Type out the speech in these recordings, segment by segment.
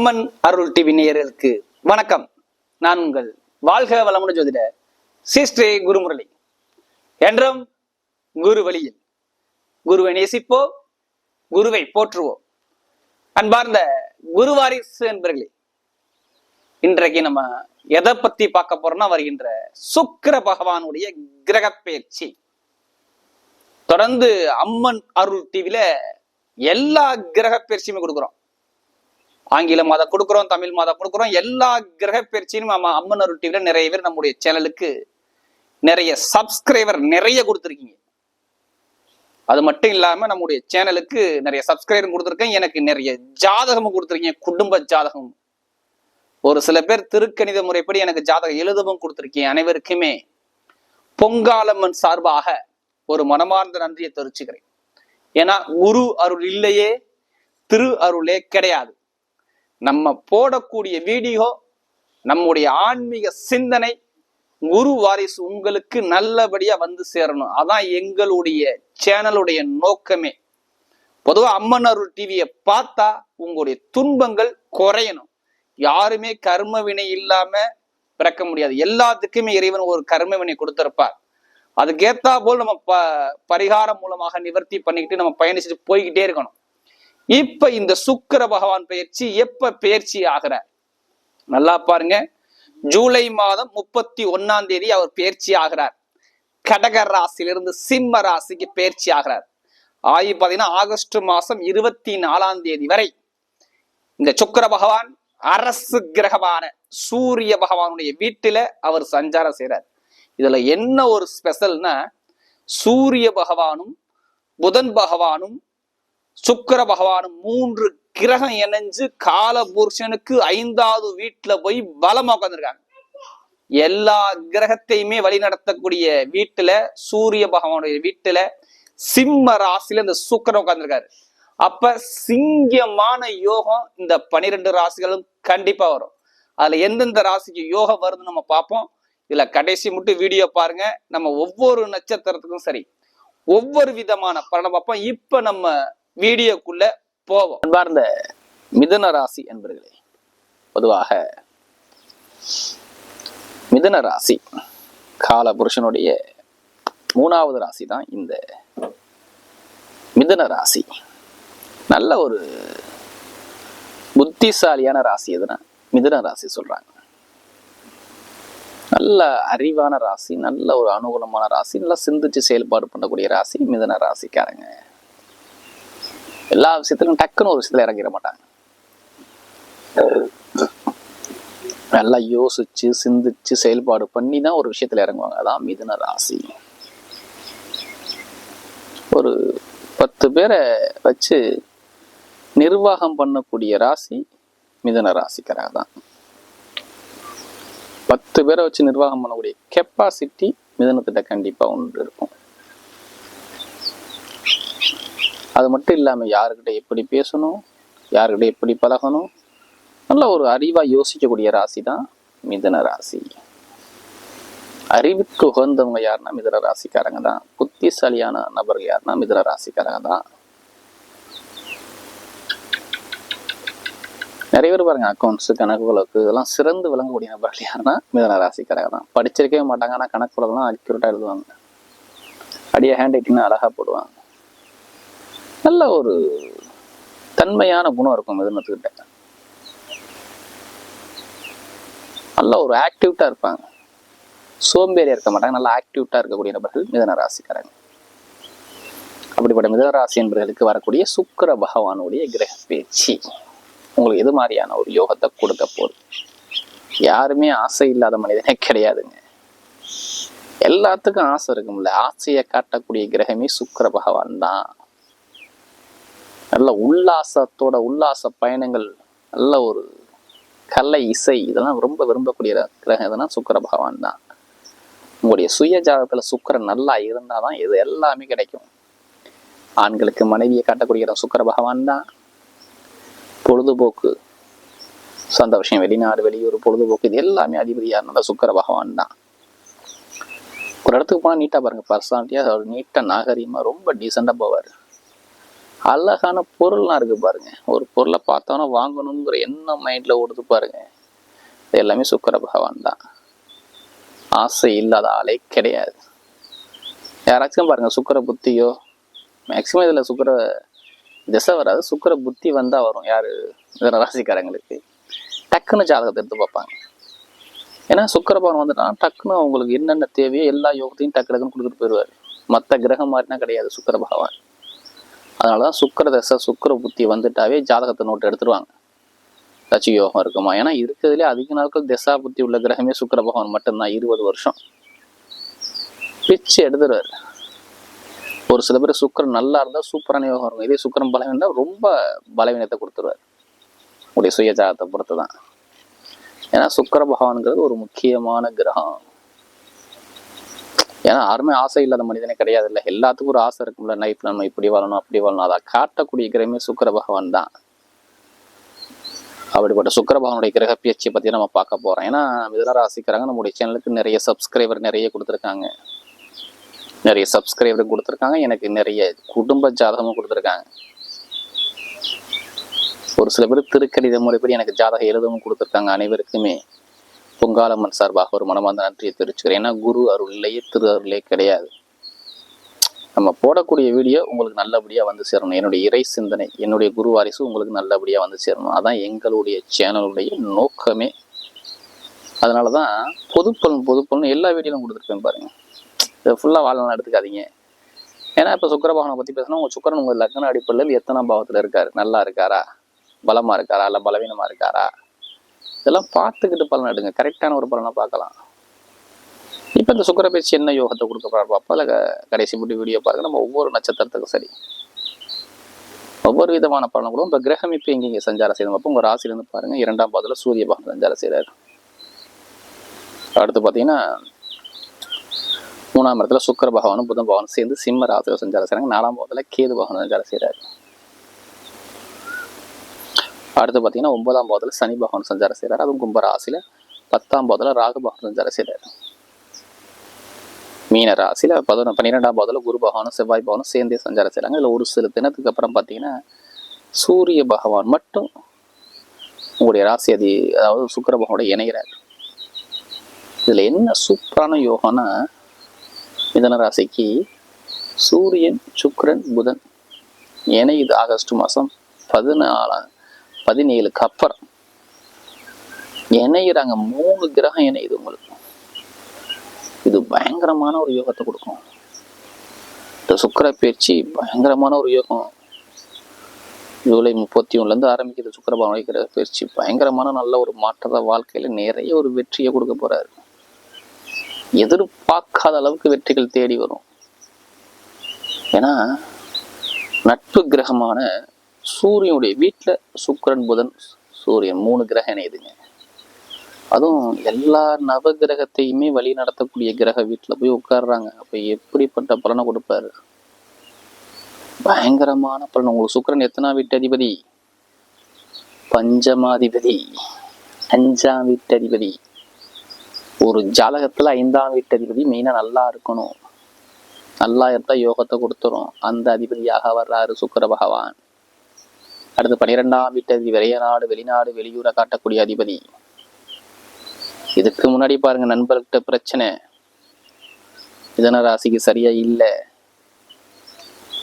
அம்மன் அருள் TV நேயர்களுக்கு வணக்கம். நான் உங்கள் வாழ்க வளமுடன் ஜோதிட சிஸ்ரே குருமுரளி. என்றும் குரு வழியில் குருவை நேசிப்போ குருவை போற்றுவோம். அன்பார்ந்த குருவாரிசு என்பர்களே இன்றைக்கு நம்ம எதை பத்தி பார்க்க போறோம்னா வருகின்ற சுக்கிர பகவானுடைய கிரக பயிற்சி. தொடர்ந்து அம்மன் அருள் டிவில எல்லா கிரக பயிற்சியுமே கொடுக்குறோம். ஆங்கில மாதம் கொடுக்குறோம் தமிழ் மாதம் கொடுக்குறோம் எல்லா கிரக பயிற்சியும் நம்ம அம்மன் அருள் டிவில நிறைய பேர் நம்முடைய சேனலுக்கு நிறைய சப்ஸ்கிரைபர் நிறைய கொடுத்துருக்கீங்க. அது மட்டும் இல்லாம நம்முடைய சேனலுக்கு நிறைய சப்ஸ்கிரைபர் கொடுத்துருக்கேன். எனக்கு நிறைய ஜாதகமும் கொடுத்துருக்கீங்க குடும்ப ஜாதகம். ஒரு சில பேர் திருக்கணித முறைப்படி எனக்கு ஜாதகம் எழுதவும் கொடுத்துருக்கீங்க. அனைவருக்குமே பொங்காலம்மன் சார்பாக ஒரு மனமார்ந்த நன்றியை தெரிவிச்சுக்கிறேன். ஏன்னா குரு அருள் இல்லையே திரு அருளே கிடையாது. நம்ம போடக்கூடிய வீடியோ நம்முடைய ஆன்மீக சிந்தனை குரு வாரிசு உங்களுக்கு நல்லபடியா வந்து சேரணும். அதான் எங்களுடைய சேனலுடைய நோக்கமே. பொதுவாக அம்மன் அருள் டிவியை பார்த்தா உங்களுடைய துன்பங்கள் குறையணும். யாருமே கர்ம வினை இல்லாம பிறக்க முடியாது. எல்லாத்துக்குமே இறைவன் ஒரு கர்ம வினை கொடுத்திருப்பார். அதுக்கேத்தா போல் நம்ம ப பரிகாரம் மூலமாக நிவர்த்தி பண்ணிக்கிட்டு நம்ம பயணிச்சுட்டு போய்கிட்டே இருக்கணும். இப்ப இந்த சுக்கிர பகவான் பயிற்சி எப்ப பயிற்சி ஆகிறார் நல்லா பாருங்க. ஜூலை மாதம் முப்பத்தி ஒன்னாம் தேதி அவர் பயிற்சி ஆகிறார். கடக ராசியிலிருந்து சிம்ம ராசிக்கு பயிற்சி ஆகிறார். ஆகி பாத்தீங்கன்னா ஆகஸ்ட் மாசம் இருபத்தி நாலாம் தேதி வரை இந்த சுக்கிர பகவான் அரசு கிரகமான சூரிய பகவானுடைய வீட்டுல அவர் சஞ்சாரம் செய்கிறார் இதுல என்ன ஒரு ஸ்பெஷல்னா சூரிய பகவானும் புதன் பகவானும் சுக்கிர பகவானும் மூன்று கிரகம் இணைஞ்சு கால புருஷனுக்கு ஐந்தாவது வீட்டுல போய் பலமா உட்காந்துருக்காங்க எல்லா கிரகத்தையுமே வழி நடத்தக்கூடிய வீட்டுல சூரிய பகவானுடைய வீட்டுல சிம்ம ராசியில இந்த சுக்கரன் உட்காந்துருக்காரு அப்ப சிங்கமான யோகம் இந்த பனிரெண்டு ராசிகளும் கண்டிப்பா வரும். அதுல எந்தெந்த ராசிக்கு யோகம் வருதுன்னு நம்ம பார்ப்போம். இதுல கடைசி மட்டும் வீடியோ பாருங்க. நம்ம ஒவ்வொரு நட்சத்திரத்துக்கும் சரி. ஒவ்வொரு விதமான பலனை பார்ப்போம். இப்ப நம்ம வீடியோக்குள்ள போவோம். அன்பார்ந்த மிதுன ராசி என்பர்களே பொதுவாக மிதுன ராசி கால புருஷனுடைய மூணாவது ராசி தான் இந்த மிதுன ராசி. நல்ல ஒரு புத்திசாலியான ராசி எதுனா மிதுன ராசி சொல்றாங்க. நல்ல அறிவான ராசி நல்ல ஒரு அனுகூலமான ராசி நல்லா சிந்திச்சு செயல்பாடு பண்ணக்கூடிய ராசி மிதன ராசிக்காரங்க. எல்லா விஷயத்திலும் டக்குன்னு ஒரு விஷயத்துல இறங்கிட மாட்டாங்க. நல்லா யோசிச்சு சிந்திச்சு செயல்பாடு பண்ணி தான் ஒரு விஷயத்துல இறங்குவாங்க. அதான் மிதுன ராசி. ஒரு பத்து பேரை வச்சு நிர்வாகம் பண்ணக்கூடிய ராசி மிதுன ராசிக்காரங்க தான். பத்து பேரை வச்சு நிர்வாகம் பண்ணக்கூடிய கெப்பாசிட்டி மிதனத்திட்ட கண்டிப்பா ஒன்று இருக்கும். அது மட்டும் இல்லாமல் யாருக்கிட்ட எப்படி பேசணும் யாருக்கிட்ட எப்படி பழகணும் நல்ல ஒரு அறிவாக யோசிக்கக்கூடிய ராசி தான் மிதன ராசி. அறிவுக்கு உகந்தவங்க யாருன்னா மிதன ராசிக்காரங்க தான். புத்திசாலியான நபர்கள் யாருன்னா மிதன ராசிக்காரங்க தான். நிறைய பேர் பாருங்க அக்கௌண்ட்ஸ் கணக்கு வழக்கு இதெல்லாம் சிறந்து விளங்கக்கூடிய நபர்கள் யாருன்னா மிதன ராசிக்காரங்க தான். படிச்சிருக்கவே மாட்டாங்க ஆனால் கணக்கு அக்யூரட்டாக அக்யூரேட்டாக எழுதுவாங்க. அடியே ஹேண்ட் ரைட்டிங்னா அழகாக போடுவாங்க. நல்ல ஒரு தன்மையான குணம் இருக்கும் மிதனத்துக்கிட்ட. நல்ல ஒரு ஆக்டிவிட்டா இருப்பாங்க. சோம்பேறியா இருக்க மாட்டாங்க. நல்லா ஆக்டிவிட்டா இருக்கக்கூடிய நபர்கள் மிதன ராசிக்காரங்க. அப்படிப்பட்ட மிதன ராசி என்பவர்களுக்கு வரக்கூடிய சுக்கர பகவானுடைய கிரக பேச்சு. உங்களுக்கு எது மாதிரியான ஒரு யோகத்தை கொடுக்க போகுது? யாருமே ஆசை இல்லாத மனிதனே கிடையாதுங்க. எல்லாத்துக்கும் ஆசை இருக்கும்ல. ஆசையை காட்டக்கூடிய கிரகமே சுக்கிர பகவான் தான். நல்ல உல்லாசத்தோட உல்லாச பயணங்கள் நல்ல ஒரு கலை இசை இதெல்லாம் ரொம்ப விரும்பக்கூடிய கிரகம் எதுனா சுக்கர பகவான் தான். உங்களுடைய சுய ஜாதகத்தில் சுக்கரன் நல்லா இருந்தாதான் இது எல்லாமே கிடைக்கும். ஆண்களுக்கு மனைவியை காட்டக்கூடிய சுக்கர பகவான் தான். பொழுதுபோக்கு சொந்த விஷயம் வெளிநாடு வெளியூர் பொழுதுபோக்கு இது எல்லாமே அதிபதியாக இருந்தால் சுக்கர பகவான் தான். ஒரு இடத்துக்கு போனால் நீட்டாக பாருங்கள் பர்சனாலிட்டியாக அவர் நீட்டாக நாகரீகமாக ரொம்ப டீசெண்டாக போவார். அழகான பொருள்லாம் இருக்குது பாருங்கள் ஒரு பொருளை பார்த்தோன்னா வாங்கணுங்கிற எண்ணம் மைண்டில் ஓடுது பாருங்கள் இது எல்லாமே சுக்கர பகவான் தான். ஆசை இல்லாத ஆளே கிடையாது. யாராச்சும் பாருங்கள் சுக்கர புத்தியோ மேக்சிமம் இதில் சுக்கர திசை வராது. சுக்கர புத்தி வந்தால் வரும் யார்? ராசிக்காரங்களுக்கு. டக்குன்னு ஜாதகத்தை எடுத்து பார்ப்பாங்க. ஏன்னா சுக்கரபவன் வந்துட்டா டக்குன்னு அவங்களுக்கு என்னென்ன தேவையோ எல்லா யோகத்தையும் டக்கு டக்குன்னு கொடுத்துட்டு போயிடுவார். மற்ற கிரகம் மாதிரினா கிடையாது சுக்கர பகவான். அதனாலதான் சுக்கிர தசை சுக்கர புத்தி வந்துட்டாவே ஜாதகத்தை நோட்டு எடுத்துருவாங்க. ஏதாச்சும் யோகம் இருக்குமா? ஏன்னா இருக்கிறதுலே அதிக நாட்கள் திசா புத்தி உள்ள கிரகமே சுக்கர பகவான் மட்டும்தான் இருபது வருஷம். பிச்சு எடுத்துருவார். ஒரு சில பேர் சுக்கரன் நல்லா இருந்தால் சூப்பரான யோகம் இருக்கும். இதே சுக்கிரன் பலவீனா ரொம்ப பலவீனத்தை கொடுத்துருவாரு. உடைய சுய ஜாதகத்தை பொறுத்து தான் ஏன்னா சுக்கர பகவான்ங்கிறது ஒரு முக்கியமான கிரகம். ஏன்னா யாருமே ஆசை இல்லாத மனிதனே கிடையாது இல்லை எல்லாத்துக்கும் ஒரு ஆசை இருக்கும்ல லைஃப்ல நம்ம இப்படி வாழணும் அப்படி வாழணும். அதை காட்டக்கூடிய கிரகமே சுக்கர பகவான் தான். அப்படிப்பட்ட சுக்கர பகவானுடைய கிரக பேச்சை பத்தி நம்ம பார்க்க போறோம். ஏன்னா மிதன ராசிக்காரங்க நம்முடைய சேனலுக்கு நிறைய சப்ஸ்கிரைபர் நிறைய கொடுத்துருக்காங்க. நிறைய சப்ஸ்கிரைபர் கொடுத்துருக்காங்க. எனக்கு நிறைய குடும்ப ஜாதகமும் கொடுத்துருக்காங்க. ஒரு சில பேர் திருக்கடித முறைப்படி எனக்கு ஜாதகம் எழுதவும் கொடுத்துருக்காங்க அனைவருக்குமே. பொங்காலம்மன் சார்பாக ஒரு மனமார்ந்த நன்றியை தெரிவிச்சுக்கிறேன். ஏன்னா குரு அருள்லையே திரு அருளே கிடையாது. நம்ம போடக்கூடிய வீடியோ உங்களுக்கு நல்லபடியாக வந்து சேரணும். என்னுடைய இறை சிந்தனை என்னுடைய குரு வாரிசு உங்களுக்கு நல்லபடியாக வந்து சேரணும். அதான் எங்களுடைய சேனலுடைய நோக்கமே. அதனாலதான் பொதுப்பலன் பொதுப்பலன் எல்லா வீடியோலும் கொடுத்துருப்பேன் பாருங்க. இதை ஃபுல்லாக வாழலாம் எடுத்துக்காதீங்க. ஏன்னா இப்போ சுக்கரபாகனை பற்றி பேசினா உங்கள் சுக்கரன் உங்கள் லக்ன அடிப்படையில் எத்தனை பாவத்தில் இருக்கார்? நல்லா இருக்காரா? பலமாக இருக்காரா? இல்லை பலவீனமாக இருக்காரா? இதெல்லாம் பார்த்துக்கிட்டு பலன் எடுங்க. கரெக்டான ஒரு பலனை பார்க்கலாம். இப்போ இந்த சுக்கர பேச்சு என்ன யோகத்தை கொடுக்க போறாரு. அதில் கடைசி முடி வீடியோ பாருங்க நம்ம ஒவ்வொரு நட்சத்திரத்துக்கும் சரி. ஒவ்வொரு விதமான பலனை கூட இப்போ கிரகம் இப்போ எங்கெங்க சஞ்சாரம் செய்யணும் அப்போ உங்கள் ராசிலேருந்து பாருங்க. இரண்டாம் பாதத்தில் சூரிய பகவான் சஞ்சாரம் செய்கிறார் அடுத்து பார்த்தீங்கன்னா மூணாம் இடத்துல சுக்கர பகவானும் புதன் பகவானும் சேர்ந்து சிம்ம ராசியில் சஞ்சாரம் செய்கிறாங்க நாலாம் பாதத்தில் கேது பகவான் சஞ்சாரம் செய்கிறாரு அடுத்து பார்த்தீங்கன்னா ஒன்பதாம் பாவத்தில் சனி பகவான் சஞ்சாரம் செய்கிறார் அதுவும் கும்பராசியில் பத்தாம் பாவத்தில் ராகு பகவான் சஞ்சாரம் செய்கிறார் மீன ராசியில் பதினொன்று பன்னிரெண்டாம் பாவத்தில் குரு பகவானும் செவ்வாய் பகவானும் சேர்ந்தே சஞ்சாரம் செய்கிறாங்க இதில் ஒரு சில தினத்துக்கு அப்புறம் பார்த்தீங்கன்னா சூரிய பகவான் மட்டும் உங்களுடைய ராசி அதி அதாவது சுக்கர பகவானோட இணைகிறார் இதுல என்ன சூப்பரான யோகம்னா மிதன ராசிக்கு சூரியன் சுக்கரன் புதன் இணையுது. ஆகஸ்ட் மாதம் பதினாலாம் பதினேழுக்கு அப்புறம். இணையிறாங்க மூணு கிரகம் இணையுது உங்களுக்கு. இது பயங்கரமான ஒரு யோகத்தை கொடுக்கும். இந்த சுக்கிர பயிற்சி பயங்கரமான ஒரு யோகம். ஜூலை முப்பத்தி ஒன்றுலேருந்து ஆரம்பிக்குது சுக்கிர கிரக பயிற்சி. பயங்கரமான நல்ல ஒரு மாற்றத்தை வாழ்க்கையில நிறைய ஒரு வெற்றியை கொடுக்க போறாரு. எதிர்பார்க்காத அளவுக்கு வெற்றிகள் தேடி வரும். ஏன்னா நட்பு கிரகமான சூரியனுடைய வீட்டுல சுக்கிரன் புதன் சூரியன் மூணு கிரகம் இணையுதுங்க. அதுவும் எல்லா நவ கிரகத்தையுமே வழி நடத்தக்கூடிய கிரக வீட்டுல போய் உட்கார்றாங்க. அப்ப எப்படிப்பட்ட பலனை கொடுப்பாரு? பயங்கரமான பலன். உங்களுக்கு சுக்கிரன் எத்தனா வீட்டதிபதி? பஞ்சமாதிபதி. அஞ்சாம் வீட்டதிபதி. ஒரு ஜாதகத்துல ஐந்தாம் வீட்டதிபதி மெயினாக நல்லா இருக்கணும். நல்லா இருந்தால் யோகத்தை கொடுத்துரும். அந்த அதிபதியாக வர்றாரு சுக்கிர பகவான். அடுத்து பனிரெண்டாம் வீட்டு அதிபதி வெளிநாடு வெளிநாடு வெளியூரை காட்டக்கூடிய அதிபதி. இதுக்கு முன்னாடி பாருங்க நண்பர்கிட்ட பிரச்சனை. மிதன ராசிக்கு சரியா இல்லை.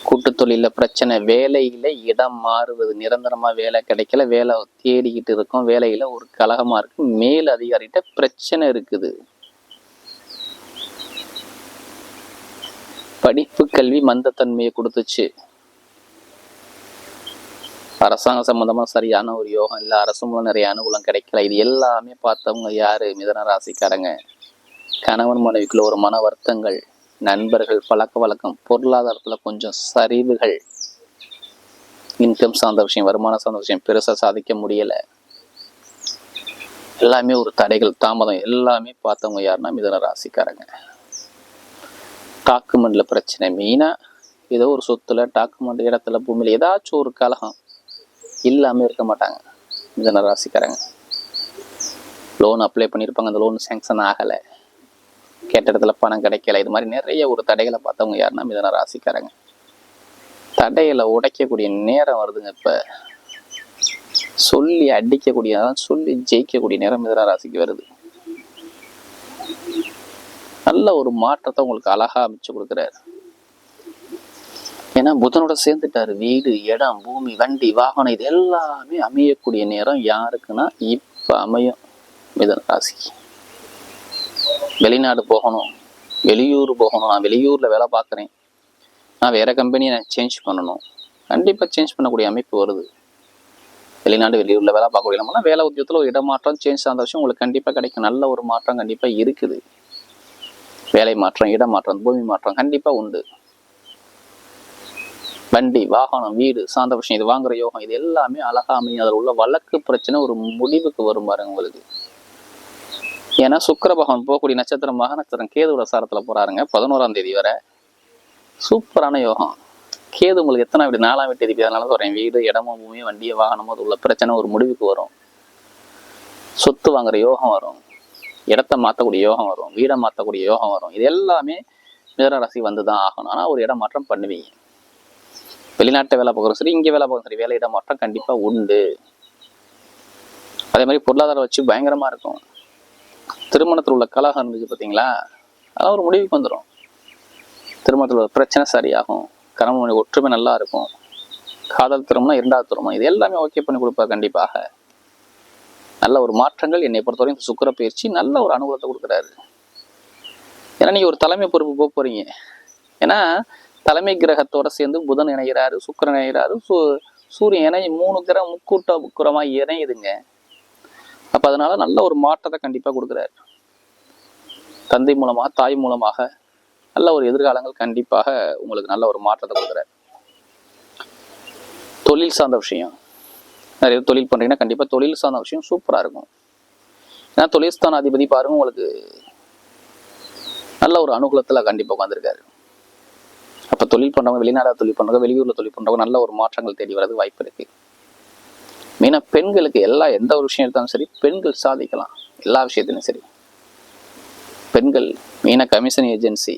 கூட்டு தொழில பிரச்சனை வேலையில இடம் மாறுவது நிரந்தரமா வேலை கிடைக்கல வேலை தேடிக்கிட்டு இருக்கும் வேலையில ஒரு கலகமா இருக்கு மேல் அதிகாரிகிட்ட பிரச்சனை இருக்குது. படிப்பு கல்வி மந்தத்தன்மையை கொடுத்துச்சு. அரசாங்கம் சம்பந்தமா சரியான ஒரு யோகம் இல்லை அரசு மூலம் நிறைய அனுகூலம் கிடைக்கல இது எல்லாமே பார்த்தவங்க யாரு? மிதன ராசிக்காரங்க. கணவன் மனைவிக்குள்ள ஒரு மன வருத்தங்கள் நண்பர்கள் பழக்க வழக்கம் பொருளாதாரத்துல கொஞ்சம் சரிவுகள். இன்கம் சார்ந்த விஷயம் வருமானம் சார்ந்த விஷயம் பெருசா சாதிக்க முடியல. எல்லாமே ஒரு தடைகள் தாமதம் எல்லாமே பார்த்தவங்க யாருன்னா மிதன ராசிக்காரங்க. டாக்குமெண்ட்ல பிரச்சனை மெயினா ஏதோ ஒரு சொத்துல டாக்குமெண்ட் இடத்துல பூமியில ஏதாச்சும் ஒரு கலகம் இல்லாமல் இருக்க மாட்டாங்க. மிதன ராசிக்காரங்க. லோன் அப்ளை பண்ணியிருப்பாங்க அந்த லோன் சேங்ஷன் ஆகலை. கேட்ட இடத்துல பணம் கிடைக்கல. இது மாதிரி நிறைய ஒரு தடைகளை பார்த்தவங்க யாருன்னா மிதன ராசிக்காரங்க. தடைகளை உடைக்கக்கூடிய நேரம் வருதுங்க இப்போ. சொல்லி அடிக்கக்கூடிய சொல்லி ஜெயிக்கக்கூடிய நேரம் மிதன ராசிக்கு வருது. நல்ல ஒரு மாற்றத்தை உங்களுக்கு அழகா அமைச்சு கொடுக்குறாரு. ஏன்னா புதனோட சேர்ந்துட்டாரு. வீடு இடம் பூமி வண்டி வாகனம் இது எல்லாமே அமையக்கூடிய நேரம் யாருக்குன்னா இப்போ அமையும் மிதன ராசிக்கு வெளிநாடு போகணும். வெளியூர் போகணும். நான் வெளியூர்ல வேலை பார்க்குறேன். நான் வேற கம்பெனியை நான் சேஞ்ச் பண்ணணும். கண்டிப்பா சேஞ்ச் பண்ணக்கூடிய அமைப்பு வருது. வெளிநாடு வெளியூர்ல வேலை பார்க்கக்கூடிய நம்மளாம் வேலை உத்தியோகத்தில் ஒரு இடமாற்றம் சேஞ்ச் ஆன விஷயம் உங்களுக்கு கண்டிப்பா கிடைக்கும். நல்ல ஒரு மாற்றம் கண்டிப்பா இருக்குது. வேலை மாற்றம் இடமாற்றம் பூமி மாற்றம் கண்டிப்பா உண்டு. வண்டி வாகனம் வீடு சார்ந்த விஷயம் இது வாங்குற யோகம் இது எல்லாமே அழகா அமையும். அதில் உள்ள வழக்கு பிரச்சனை ஒரு முடிவுக்கு வரும் பாருங்க உங்களுக்கு. ஏன்னா சுக்கர பகவான் போகக்கூடிய நட்சத்திரம் மக நட்சத்திரம் கேதுவோட சாரத்தில் போறாருங்க. பதினோராம் தேதி வரை சூப்பரான யோகம். கேது உங்களுக்கு எத்தனை வீடு நாலாம் வீட்டு தேதி அதனால சொல்றேன்? வீடு இடமோ பூமி வண்டியை வாகனமோ அது உள்ள பிரச்சனை ஒரு முடிவுக்கு வரும். சொத்து வாங்குற யோகம் வரும். இடத்த மாற்றக்கூடிய யோகம் வரும். வீடை மாற்றக்கூடிய யோகம் வரும். இது எல்லாமே மிதராசி வந்து தான் ஆகணும். ஆனால் ஒரு இடம் மாற்றம் பண்ணுவீங்க. வெளிநாட்டை வேலை பார்க்குறோம் சரி இங்கே வேலை பார்க்குறோம் சரி வேலை மாற்றம் கண்டிப்பாக உண்டு. அதே மாதிரி பொருளாதாரம் வச்சு பயங்கரமா இருக்கும். திருமணத்தில் உள்ள கலகம் இருந்துச்சு பார்த்தீங்களா அதெல்லாம் ஒரு முடிவுக்கு வந்துடும் திருமணத்தில் உள்ள பிரச்சனை சரியாகும். கணவன் ஒற்றுமை நல்லா இருக்கும். காதல் திருமணம் இரண்டாவது திருமணம் இது எல்லாமே ஓகே பண்ணி கொடுப்பார் கண்டிப்பாக. நல்ல ஒரு மாற்றங்கள் என்னை பொறுத்தவரையும் இந்த சுக்கிர பயிற்சி நல்ல ஒரு அனுகூலத்தை கொடுக்குறாரு. ஏன்னா நீங்க ஒரு தலைமை பொறுப்பு போக போறீங்க. ஏன்னா தலைமை கிரகத்தோட சேர்ந்து புதன் இணைகிறாரு சுக்கிரன் இணைகிறாரு. சூ சூரியன் இணை மூணு கிரகம் முக்கூட்ட முக்குரமா இணையுதுங்க. அப்ப அதனால நல்ல ஒரு மாற்றத்தை கண்டிப்பா கொடுக்குறாரு. தந்தை மூலமாக தாய் மூலமாக நல்ல ஒரு எதிர்காலங்கள் கண்டிப்பாக உங்களுக்கு நல்ல ஒரு மாற்றத்தை கொடுக்குறாரு. தொழில் சார்ந்த விஷயம். நிறைய தொழில் பண்றீங்கன்னா கண்டிப்பா தொழில் சார்ந்த விஷயம் சூப்பரா இருக்கும். ஏன்னா தொழில்ஸ்தான அதிபதி பாருங்க உங்களுக்கு நல்ல ஒரு அனுகூலத்துல கண்டிப்பா உட்காந்துருக்காரு அப்ப தொழில் பண்றவங்க வெளிநாடு தொழில் பண்றவங்க வெளியூரில் தொழில் பண்ணுறவங்க நல்ல ஒரு மாற்றங்கள் தேடி வரது வாய்ப்பு இருக்கு. மெயினா பெண்களுக்கு எல்லா எந்த ஒரு விஷயம் எடுத்தாலும் சரி பெண்கள் சாதிக்கலாம். எல்லா விஷயத்திலும் சரி. பெண்கள் மெயினா கமிஷன் ஏஜென்சி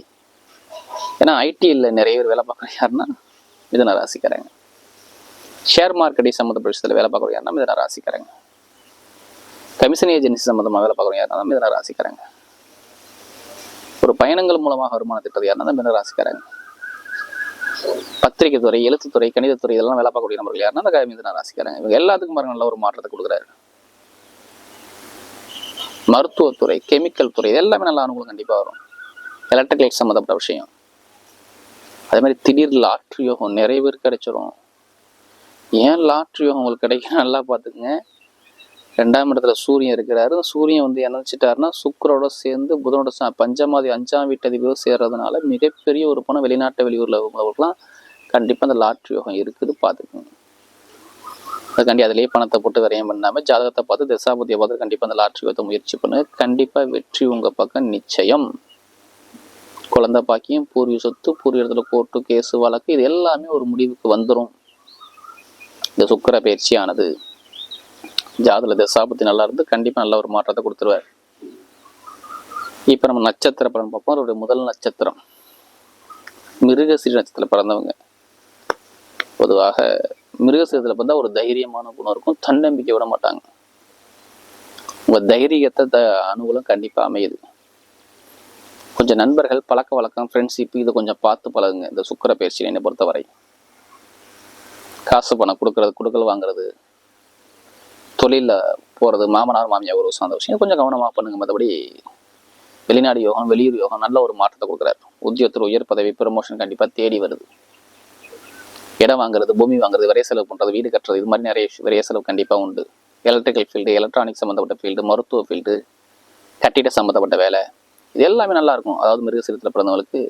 ஏன்னா ஐடியில் நிறைய பேர் வேலை பார்க்குற யாருன்னா மிதன ராசிக்காரங்க. ஷேர் மார்க்கெட்டை சம்மந்தப்பட்ட விஷயத்தில் வேலை பார்க்குற யாருன்னா மிதன ராசிக்காரங்க. கமிஷன் ஏஜென்சி சம்மந்தமாக வேலை பார்க்குற யாருன்னா மிதன ராசிக்காரங்க. ஒரு பயணங்கள் மூலமாக வருமானம் திட்டது யாருன்னா மிதன ராசிக்காரங்க. பத்திரிகை துறை எழுத்துத்துறை கணிதத்துறை இதெல்லாம் வேலை பார்க்கக்கூடிய நபர்கள் யாருன்னா அந்த மிதன ராசிக்காரங்க இவங்க எல்லாத்துக்கும் பாருங்க நல்ல ஒரு மாற்றத்தை கொடுக்குறாரு. மருத்துவத்துறை கெமிக்கல் துறை இது எல்லாமே நல்லா அனுகூலம் கண்டிப்பாக வரும். எலக்ட்ரிக்கல் சம்மந்தப்பட்ட விஷயம். அதே மாதிரி திடீர் லாட்ரி யோகம் நிறைய பேர் கிடைச்சிரும். ஏன் லாட்ரி யோகம் உங்களுக்கு கிடைக்கும் நல்லா பார்த்துக்குங்க. ரெண்டாம் இடத்துல சூரியன் இருக்கிறாரு. சூரியன் வந்து இணைச்சிட்டாருன்னா சுக்கரோட சேர்ந்து புதனோட ச- பஞ்சமாதி அஞ்சாம் வீட்டு அதிபதியோடு சேர்றதுனால மிகப்பெரிய ஒரு பணம் வெளிநாட்டு வெளியூரில் உள்ளவர்களுக்குலாம் கண்டிப்பாக அந்த லாட்ரி யோகம் இருக்குது பார்த்துக்கோங்க. அதுக்காண்டி அதிலேயே பணத்தை போட்டு விரயம் பண்ணாமல் ஜாதகத்தை பார்த்து தசாபதியை பார்த்து கண்டிப்பாக அந்த லாட்ரி யோகத்தை முயற்சி பண்ணுங்க கண்டிப்பாக வெற்றி உங்கள் பக்கம் நிச்சயம். குழந்தை பாக்கியம் பூர்வீக சொத்து பூர்வீகத்துல கோர்ட்டு கேஸு வழக்கு இது எல்லாமே ஒரு முடிவுக்கு வந்துடும் இந்த சுக்கிர பயிற்சியானது. ஜாதல தசாபத்தி நல்லா இருந்து கண்டிப்பா நல்ல ஒரு மாற்றத்தை கொடுத்துருவார். இப்போ நம்ம நட்சத்திர பலன் பார்ப்போம். அவருடைய முதல் நட்சத்திரம். மிருகசீர நட்சத்திரத்தில் பிறந்தவங்க. பொதுவாக மிருகசீரத்தில் பிறந்தா ஒரு தைரியமான குணம் இருக்கும். தன்னம்பிக்கை விட மாட்டாங்க. உங்க தைரியத்தை த அனுகூலம் கண்டிப்பா அமையுது. கொஞ்சம் நண்பர்கள் பழக்க வழக்கம் ஃப்ரெண்ட்ஷிப் இது கொஞ்சம் பார்த்து பழகுங்க. இந்த சுக்கிர பயிற்சி என்னை பொறுத்தவரை. காசு பணம் கொடுக்கறது கொடுக்கல் வாங்குறது தொழிலில் போகிறது மாமனார் மாமியார் ஒரு சார்ந்த விஷயம். கொஞ்சம் கவனமாக பண்ணுங்க. மற்றபடி வெளிநாடு யோகம் வெளியூர் யோகம் நல்ல ஒரு மாற்றத்தை கொடுக்குறாரு. உத்தியோகத்தில் உயர் பதவி ப்ரமோஷன் கண்டிப்பாக தேடி வருது. இடம் வாங்குறது பூமி வாங்குறது விரைய செலவு பண்ணுறது வீடு கட்டுறது இது மாதிரி நிறைய விரைய செலவு கண்டிப்பாக உண்டு. எலக்ட்ரிக்கல் ஃபீல்டு எலக்ட்ரானிக் சம்மந்தப்பட்ட ஃபீல்டு மருத்துவ ஃபீல்டு கட்டிட சம்மந்தப்பட்ட வேலை. இது எல்லாமே நல்லா இருக்கும். அதாவது மிருகசீரத்தில் பிறந்தவங்களுக்கு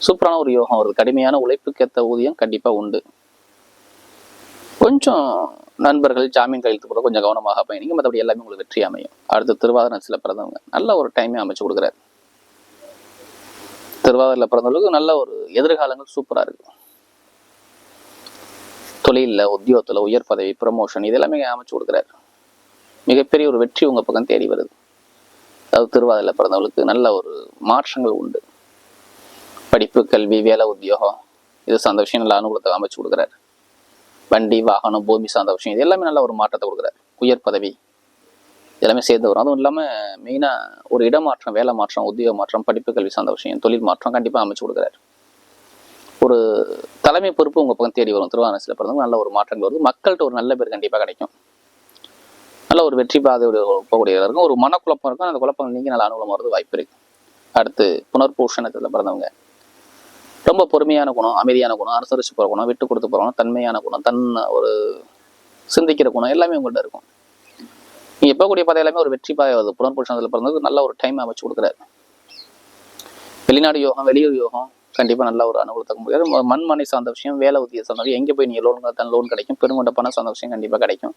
சூப்பரான ஒரு யோகம் வருது. கடுமையான உழைப்புக்கேற்ற ஊதியம் கண்டிப்பாக உண்டு. கொஞ்சம் நண்பர்கள் ஜாமீன் கையெழுத்து கூட கொஞ்சம் கவனமாக பயணிங்க. மற்றபடி எல்லாமே உங்களுக்கு வெற்றி அமையும். அடுத்து திருவாதிரை நட்சத்திர பிறந்தவங்க நல்ல ஒரு டைமே அமைச்சு கொடுக்குறாரு. திருவாதிரையில் பிறந்தவங்களுக்கு நல்ல ஒரு எதிர்காலங்கள் சூப்பராக இருக்கு. தொழிலில் உத்தியோகத்தில் உயர் பதவி ப்ரமோஷன் இது எல்லாமே அமைச்சு கொடுக்குறாரு. மிகப்பெரிய ஒரு வெற்றி உங்கள் பக்கம் தேடி வருது. அதாவது திருவாதிரையில் பிறந்தவங்களுக்கு நல்ல ஒரு மாற்றங்கள் உண்டு. படிப்பு கல்வி வேலை உத்தியோகம் இது சந்த விஷயம் நல்ல அனுகூலத்தை அமைச்சு கொடுக்குறாரு. வண்டி வாகனம் பூமி சார்ந்த விஷயம் இது எல்லாமே நல்ல ஒரு மாற்றத்தை கொடுக்குறாரு. உயர் பதவி எல்லாமே சேர்ந்து வரும் அதுவும் இல்லாமல் மெயினாக ஒரு இடமாற்றம் வேலை மாற்றம் உத்தியோக மாற்றம் படிப்பு கல்வி சார்ந்த விஷயம் தொழில் மாற்றம் கண்டிப்பாக அமைச்சு கொடுக்குறாரு. ஒரு தலைமை பொறுப்பு உங்கள் பக்கம் தேடி வரும். திருவாரூரில் பிறந்தவங்க நல்ல ஒரு மாற்றங்கள் வருது. மக்கள்கிட்ட ஒரு நல்ல பேர் கண்டிப்பாக கிடைக்கும். நல்ல ஒரு வெற்றி பாதையோட போகக்கூடியதாக இருக்கும். ஒரு மனக்குழப்பம் இருக்கும். அந்த குழப்பம் நீங்க நல்ல அனுகூலம் வரது வாய்ப்பு இருக்கு. அடுத்து புனர்பூஷணத்தில் பிறந்தவங்க. ரொம்ப பொறுமையான குணம் அமைதியான குணம் அனுசரிச்சு போகிற குணம் விட்டு கொடுத்து போகிற குணம் தன்மையான குணம் தன் ஒரு சிந்திக்கிற குணம் எல்லாமே உங்கள்கிட்ட இருக்கும். நீ எப்போ கூடிய பாதை எல்லாமே ஒரு வெற்றி பாதை வருது. புனர்பூஷணத்தில் பிறந்தது நல்ல ஒரு டைம் அமைச்சு கொடுக்குறாரு. வெளிநாடு யோகம் வெளியூர் யோகம் கண்டிப்பா நல்ல ஒரு அனுகூலத்தை முடியாது. மண் மனை சார்ந்த விஷயம் வேலை உத்திய சார்ந்த விஷயம். எங்கே போய் நீங்க லோன் தன் லோன் கிடைக்கும்? பெருங்கொண்ட பணம் சார்ந்த விஷயம் கண்டிப்பாக கிடைக்கும்.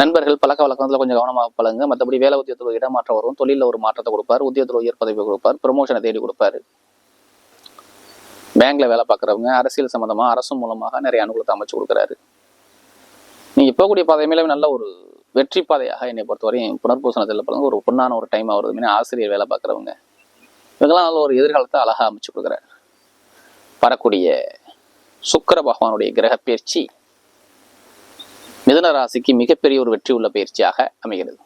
நண்பர்கள் பழக்க வழக்கத்தில் கொஞ்சம் கவனமாக பழங்க மற்றபடி வேலை உத்தியத்தில் இடமாற்றம் வரும். தொழிலில் ஒரு மாற்றத்தை கொடுப்பார். உத்தியத்தில் உயர் பதவி கொடுப்பார். ப்ரொமோஷனை தேடி கொடுப்பாரு. பேங்க்ல வேலை பார்க்குறவங்க அரசியல் சம்மந்தமாக அரசு மூலமாக நிறைய அனுகூலத்தை அமைச்சு கொடுக்குறாரு. நீ போகக்கூடிய பாதை மேலே நல்ல ஒரு வெற்றி பாதையாக என்னை பொறுத்தவரையும் புனர்பூசணத்தில் பிறந்த ஒரு பொண்ணான ஒரு டைம் வருது மீன் ஆசிரியர் வேலை பார்க்குறவங்க இவங்கெல்லாம் நல்ல ஒரு எதிர்காலத்தை அழகாக அமைச்சு கொடுக்குறாரு. வரக்கூடிய சுக்கிர பகவானுடைய கிரக பயிற்சி மிதுன ராசிக்கு மிகப்பெரிய ஒரு வெற்றி உள்ள பயிற்சியாக அமைகிறது.